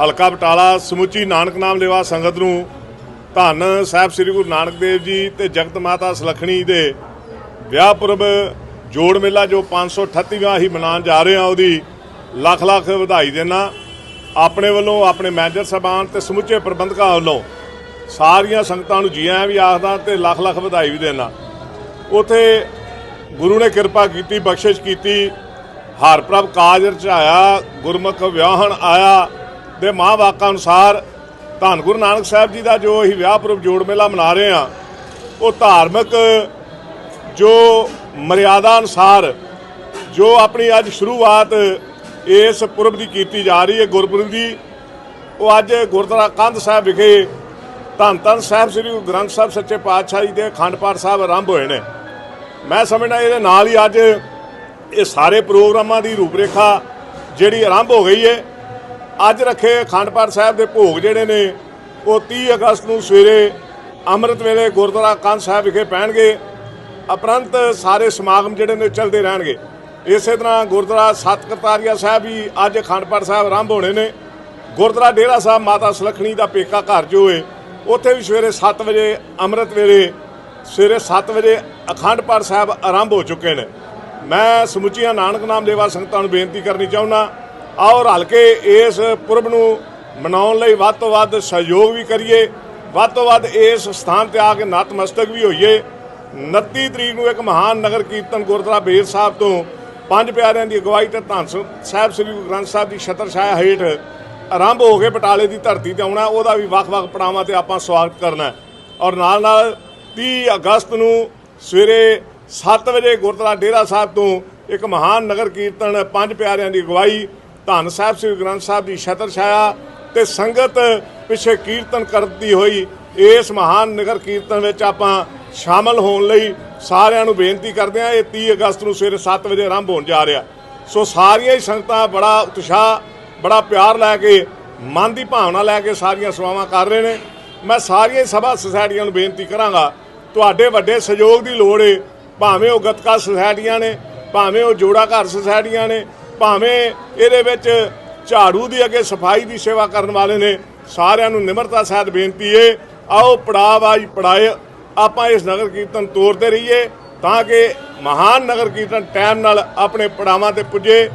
ਹਲਕਾ ਬਟਾਲਾ, ਸਮੁੱਚੀ ਨਾਨਕ ਨਾਮ ਲੇਵਾ ਸੰਗਤ ਨੂੰ ਧੰਨ ਸਾਹਿਬ ਸ੍ਰੀ ਗੁਰੂ ਨਾਨਕ ਦੇਵ ਜੀ ਤੇ ਜਗਤ ਮਾਤਾ ਸੁਲੱਖਣੀ ਦੇ ਵਿਆਹ ਪੁਰਬ ਜੋੜ ਮੇਲਾ ਜੋ 538ਵਾਂ ਹੀ ਮਨਾਉਣ ਜਾ ਰਹੇ ਆ ਉਹਦੀ ਲੱਖ ਲੱਖ ਵਧਾਈ ਦੇਣਾ ਆਪਣੇ ਵੱਲੋਂ ਆਪਣੇ ਮੈਨੇਜਰ ਸਾਹਿਬਾਨ ਤੇ ਸਮੁੱਚੇ ਪ੍ਰਬੰਧਕਾਂ ਵੱਲੋਂ ਸਾਰੀਆਂ ਸੰਗਤਾਂ ਨੂੰ ਜੀ ਆਇਆਂ ਵੀ ਆਖਦਾ ਤੇ ਲੱਖ ਲੱਖ ਵਧਾਈ ਵੀ ਦੇਣਾ ਉਥੇ ਗੁਰੂ ਨੇ ਕਿਰਪਾ ਕੀਤੀ, ਬਖਸ਼ਿਸ਼ ਕੀਤੀ, ਹਰ ਪ੍ਰਭ ਕਾਜ ਰਚਾਇਆ ਗੁਰਮੁਖ ਵਿਆਹਣ ਆਇਆ ਦੇ ਮਾਂ ਵਾਕਾਂ ਅਨੁਸਾਰ ਧੰਨ ਗੁਰੂ ਨਾਨਕ ਸਾਹਿਬ ਜੀ ਦਾ ਜੋ ਅਸੀਂ ਵਿਆਹ ਪੁਰਬ ਜੋੜ ਮੇਲਾ ਮਨਾ ਰਹੇ ਆ ਉਹ ਧਾਰਮਿਕ ਜੋ ਮਰਿਆਦਾ ਅਨੁਸਾਰ ਜੋ ਆਪਣੀ ਅੱਜ ਸ਼ੁਰੂਆਤ ਇਸ ਪੁਰਬ ਦੀ ਕੀਤੀ ਜਾ ਰਹੀ ਹੈ, ਗੁਰਪੁਰਬ ਦੀ, ਉਹ ਅੱਜ ਗੁਰਦੁਆਰਾ ਕੰਧ ਸਾਹਿਬ ਵਿਖੇ ਧੰਨ ਧੰਨ ਸਾਹਿਬ ਸ੍ਰੀ ਗੁਰੂ ਗ੍ਰੰਥ ਸਾਹਿਬ ਸੱਚੇ ਪਾਤਸ਼ਾਹ ਜੀ ਦੇ ਅਖੰਡ ਪਾਠ ਸਾਹਿਬ ਆਰੰਭ ਹੋਏ ਨੇ। ਮੈਂ ਸਮਝਦਾ ਇਹਦੇ ਨਾਲ ਹੀ ਅੱਜ ਇਹ ਸਾਰੇ ਪ੍ਰੋਗਰਾਮਾਂ ਦੀ ਰੂਪਰੇਖਾ ਜਿਹੜੀ ਆਰੰਭ ਹੋ ਗਈ ਹੈ ਅੱਜ ਰੱਖੇ ਅਖੰਡ ਪਾਠ ਸਾਹਿਬ ਦੇ ਭੋਗ ਜਿਹੜੇ ਨੇ, ਉਹ 30 ਅਗਸਤ ਨੂੰ ਸਵੇਰੇ ਅੰਮ੍ਰਿਤ ਵੇਲੇ ਗੁਰਦੁਆਰਾ ਕੰਧ ਸਾਹਿਬ ਵਿਖੇ ਪੈਣਗੇ। ਉਪਰੰਤ ਸਾਰੇ ਸਮਾਗਮ ਜਿਹੜੇ ਨੇ ਚੱਲਦੇ ਰਹਿਣਗੇ। ਇਸੇ ਤਰ੍ਹਾਂ ਗੁਰਦੁਆਰਾ ਸੱਤ ਕਰਤਾਰੀਆ ਸਾਹਿਬ ਵੀ ਅੱਜ ਅਖੰਡ ਪਾਠ ਸਾਹਿਬ ਆਰੰਭ ਹੋਣੇ ਨੇ। ਗੁਰਦੁਆਰਾ ਡੇਰਾ ਸਾਹਿਬ ਮਾਤਾ ਸੁਲੱਖਣੀ ਦਾ ਪੇਕਾ ਘਰ ਜੋ ਹੈ ਉੱਥੇ ਵੀ ਸਵੇਰੇ 7 ਵਜੇ ਅੰਮ੍ਰਿਤ ਵੇਲੇ, ਸਵੇਰੇ 7 ਵਜੇ ਅਖੰਡ ਪਾਠ ਸਾਹਿਬ ਆਰੰਭ ਹੋ ਚੁੱਕੇ ਨੇ। ਮੈਂ ਸਮੁੱਚੀਆਂ ਨਾਨਕ ਨਾਮ ਲੇਵਾ ਸੰਗਤਾਂ ਨੂੰ ਬੇਨਤੀ ਕਰਨੀ ਚਾਹੁੰਦਾ ਆਓ ਰਲ ਕੇ ਇਸ ਪੁਰਬ ਨੂੰ ਮਨਾਉਣ ਲਈ ਵੱਧ ਤੋਂ ਵੱਧ ਸਹਿਯੋਗ ਵੀ ਕਰੀਏ, ਵੱਧ ਤੋਂ ਵੱਧ ਇਸ ਸਥਾਨ ਤੇ ਆ ਕੇ ਨਤਮਸਤਕ ਵੀ ਹੋਈਏ। 29 ਤਰੀਕ ਨੂੰ ਇੱਕ ਮਹਾਨ ਨਗਰ ਕੀਰਤਨ ਗੁਰਦੁਆਰਾ ਬੇਰ ਸਾਹਿਬ ਤੋਂ ਪੰਜ ਪਿਆਰਿਆਂ ਦੀ ਅਗਵਾਈ ਤੇ ਧੰਨ ਸਾਹਿਬ ਸ੍ਰੀ ਗੁਰੂ ਗ੍ਰੰਥ ਸਾਹਿਬ ਦੀ ਛਤਰ ਛਾਇਆ ਹੇਠ ਆਰੰਭ ਹੋ ਕੇ ਬਟਾਲੇ ਦੀ ਧਰਤੀ ਤੇ ਆਉਣਾ, ਉਹਦਾ ਵੀ ਵੱਖ-ਵੱਖ ਪੜਾਵਾਂ ਤੇ ਆਪਾਂ ਸਵਾਗਤ ਕਰਨਾ ਔਰ ਨਾਲ-ਨਾਲ 30 ਅਗਸਤ ਨੂੰ ਸਵੇਰੇ 7 ਵਜੇ ਗੁਰਦੁਆਰਾ ਡੇਰਾ ਸਾਹਿਬ ਤੋਂ ਇੱਕ ਮਹਾਨ ਨਗਰ ਕੀਰਤਨ ਪੰਜ ਪਿਆਰਿਆਂ ਦੀ ਅਗਵਾਈ ਧੰਨ ਸਾਹਿਬ, ਸ੍ਰੀ ਗ੍ਰੰਥ ਸਾਹਿਬ ਦੀ ਛਤਰ ਛਾਇਆ ਤੇ ਸੰਗਤ ਪਿੱਛੇ ਕੀਰਤਨ ਕਰਦੀ ਹੋਈ, ਇਸ ਮਹਾਨ ਨਗਰ ਕੀਰਤਨ ਵਿੱਚ ਆਪਾਂ ਸ਼ਾਮਲ ਹੋਣ ਲਈ ਸਾਰਿਆਂ ਨੂੰ ਬੇਨਤੀ ਕਰਦੇ ਹਾਂ, ਇਹ 30 ਅਗਸਤ ਨੂੰ ਸਵੇਰੇ 7 ਵਜੇ ਆਰੰਭ ਹੋਣ ਜਾ ਰਿਹਾ। ਸੋ ਸਾਰੀਆਂ ਹੀ ਸੰਗਤਾਂ ਬੜਾ ਉਤਸ਼ਾਹ, ਬੜਾ ਪਿਆਰ ਲੈ ਕੇ, ਮਨ ਦੀ ਭਾਵਨਾ ਲੈ ਕੇ ਸਾਰੀਆਂ ਸੇਵਾਵਾਂ ਕਰ ਰਹੇ ਨੇ। ਮੈਂ ਸਾਰੀਆਂ ਹੀ ਸਭਾ ਸੁਸਾਇਟੀਆਂ ਨੂੰ ਬੇਨਤੀ ਕਰਾਂਗਾ, ਤੁਹਾਡੇ ਵੱਡੇ ਸਹਿਯੋਗ ਦੀ ਲੋੜ ਏ। ਭਾਵੇਂ ਉਹ ਗਤਕਾ ਸੁਸਾਇਟੀਆਂ ਨੇ, ਭਾਵੇਂ ਉਹ ਜੋੜਾ ਘਰ ਸੁਸਾਇਟੀਆਂ ਨੇ ਭਾਵੇਂ ਇਹਦੇ ਵਿੱਚ ਝਾੜੂ ਦੀ ਅੱਗੇ ਸਫ਼ਾਈ ਦੀ ਸੇਵਾ ਕਰਨ ਵਾਲੇ ਨੇ, ਸਾਰਿਆਂ ਨੂੰ ਨਿਮਰਤਾ ਸਹਿਤ ਬੇਨਤੀ ਏ, ਆਓ ਪੜਾਵਾਜ ਪੜਾਏ, ਆਪਾਂ ਇਸ ਨਗਰ ਕੀਰਤਨ ਤੋਰਦੇ ਰਹੀਏ ਤਾਂ ਕਿ ਮਹਾਨ ਨਗਰ ਕੀਰਤਨ ਟਾਈਮ ਨਾਲ ਆਪਣੇ ਪੜਾਵਾਂ ਤੇ ਪੁੱਜੇ